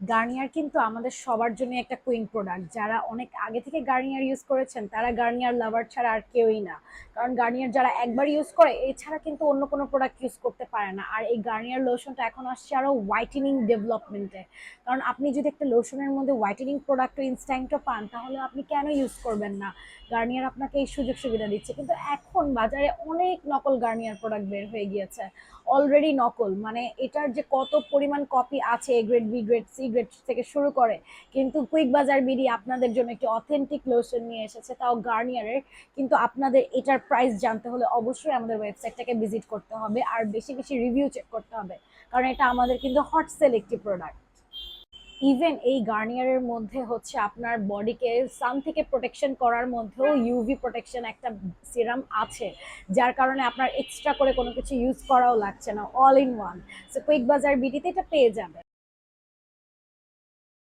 Garnier কিন্তু আমাদের সবার জন্য একটা কুইন প্রোডাক্ট যারা অনেক আগে থেকে গার্নিয়ার ইউজ করেছেন, তারা গার্নিয়ার লাভার ছাড়া আর কেউই না। কারণ গার্নিয়ার যারা একবার ইউজ করে, এছাড়া কিন্তু অন্য কোনো প্রোডাক্ট ইউজ করতে পারে না। আর এই গার্নিয়ার লোশনটা এখন আসছে আরও হোয়াইটেনিং ডেভেলপমেন্টে কারণ আপনি যদি একটা লোশনের মধ্যে হোয়াইটেনিং প্রোডাক্ট ইনস্ট্যান্টও পান, তাহলে আপনি কেন ইউজ করবেন না? গার্নিয়ার আপনাকে এই সুযোগ সুবিধা দিচ্ছে। কিন্তু এখন বাজারে অনেক নকল গার্নিয়ার প্রোডাক্ট বের হয়ে গিয়েছে। অলরেডি নকল। মানে এটার যে কত পরিমাণ কপি আছে A grade B grade C grade থেকে শুরু করে কিন্তু কুইক বাজার বিডি আপনাদের জন্য একটি অথেন্টিক লোশন নিয়ে এসেছে, তাও গার্নিয়ারের কিন্তু আপনাদের এটার প্রাইস জানতে হলে অবশ্যই আমাদের ওয়েবসাইটটাকে ভিজিট করতে হবে আর বেশি বেশি রিভিউ চেক করতে হবে, কারণ এটা আমাদের কিন্তু হট সেল একটি প্রোডাক্ট ইভেন এই গার্নিয়ারের মধ্যে হচ্ছে আপনার বডিকে সান থেকে প্রোটেকশন করার মধ্যেও ইউভি প্রোটেকশন একটা সিরাম আছে, যার কারণে আপনার এক্সট্রা করে কোনো কিছু ইউজ করাও লাগছে না all in one so quick bazaar বিডিতে এটা পেয়ে যাবে